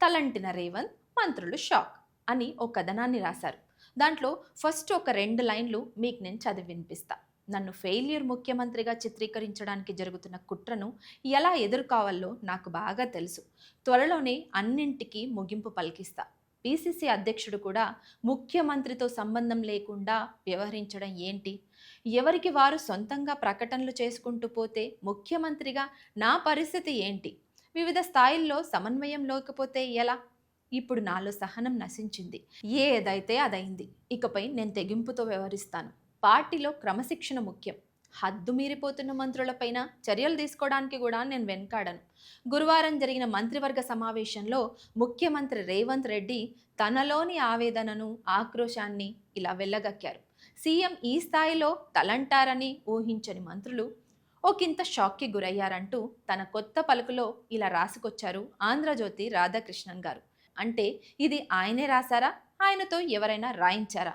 తలంటిన రేవంత్ మంత్రులు షాక్ అని ఓ కథనాన్ని రాశారు. దాంట్లో ఫస్ట్ ఒక రెండు లైన్లు మీకు నేను చదివి వినిపిస్తా. నన్ను ఫెయిల్యూర్ ముఖ్యమంత్రిగా చిత్రీకరించడానికి జరుగుతున్న కుట్రను ఎలా ఎదుర్కోవాలో నాకు బాగా తెలుసు. త్వరలోనే అన్నింటికీ ముగింపు పలికిస్తా. పీసీసీ అధ్యక్షుడు కూడా ముఖ్యమంత్రితో సంబంధం లేకుండా వ్యవహరించడం ఏంటి? ఎవరికి వారు సొంతంగా ప్రకటనలు చేసుకుంటూ పోతే ముఖ్యమంత్రిగా నా పరిస్థితి ఏంటి? వివిధ స్థాయిల్లో సమన్వయం లేకపోతే ఎలా? ఇప్పుడు నాలో సహనం నశించింది. ఏదైతే అదైంది ఇకపై నేను తెగింపుతో వ్యవహరిస్తాను. పార్టీలో క్రమశిక్షణ ముఖ్యం. హద్దు మీరిపోతున్న మంత్రులపైన చర్యలు తీసుకోవడానికి కూడా నేను వెనకాడను. గురువారం జరిగిన మంత్రివర్గ సమావేశంలో ముఖ్యమంత్రి రేవంత్ రెడ్డి తనలోని ఆవేదనను ఆక్రోశాన్ని ఇలా వెళ్ళగక్కారు సీఎం ఈ స్థాయిలో తలంటారని ఊహించని మంత్రులు ఒకంత షాక్కి గురయ్యారంటూ తన కొత్త పలుకులో ఇలా రాసుకొచ్చారు ఆంధ్రజ్యోతి రాధాకృష్ణన్ గారు. అంటే ఇది ఆయనే రాశారా? ఆయనతో ఎవరైనా రాయించారా?